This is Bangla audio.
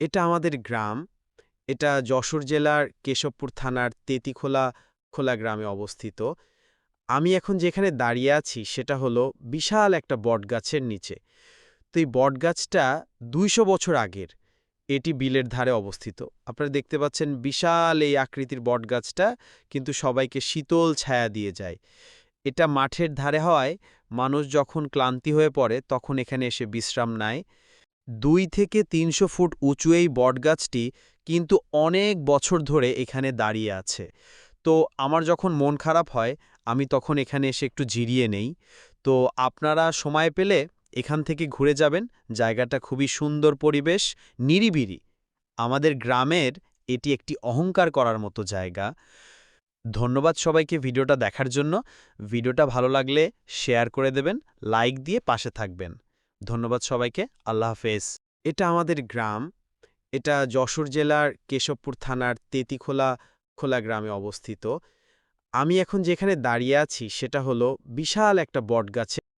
এটা আমাদের গ্রাম। এটা যশোর জেলার কেশবপুর থানার তেতিখোলা, খোলা গ্রামে অবস্থিত। আমি এখন যেখানে দাঁড়িয়ে আছি সেটা হলো বিশাল একটা বটগাছের নিচে। তো এই বটগাছটা দুইশো বছর আগের। এটি বিলের ধারে অবস্থিত। আপনারা দেখতে পাচ্ছেন বিশাল এই আকৃতির বটগাছটা, কিন্তু সবাইকে শীতল ছায়া দিয়ে যায়। এটা মাঠের ধারে হওয়ায় মানুষ যখন ক্লান্তি হয়ে পড়ে, তখন এখানে এসে বিশ্রাম নেয়। দুই থেকে তিনশো ফুট উঁচু এই বটগাছটি কিন্তু অনেক বছর ধরে এখানে দাঁড়িয়ে আছে। তো আমার যখন মন খারাপ হয়, আমি তখন এখানে এসে একটু জিরিয়ে নেই। তো আপনারা সময় পেলে এখান থেকে ঘুরে যাবেন। জায়গাটা খুবই সুন্দর পরিবেশ নিরিবিরি আমাদের গ্রামের এটি একটি অহংকার করার মতো জায়গা। ধন্যবাদ সবাইকে ভিডিওটা দেখার জন্য। ভিডিওটা ভালো লাগলে শেয়ার করে দেবেন, লাইক দিয়ে পাশে থাকবেন। ধন্যবাদ সবাইকে, আল্লাহ হাফেজ। এটা আমাদের গ্রাম, এটা যশোর জেলার কেশবপুর থানার তেতিখোলা খোলা গ্রামে অবস্থিত। আমি এখন যেখানে দাঁড়িয়ে আছি সেটা হলো বিশাল একটা বটগাছে।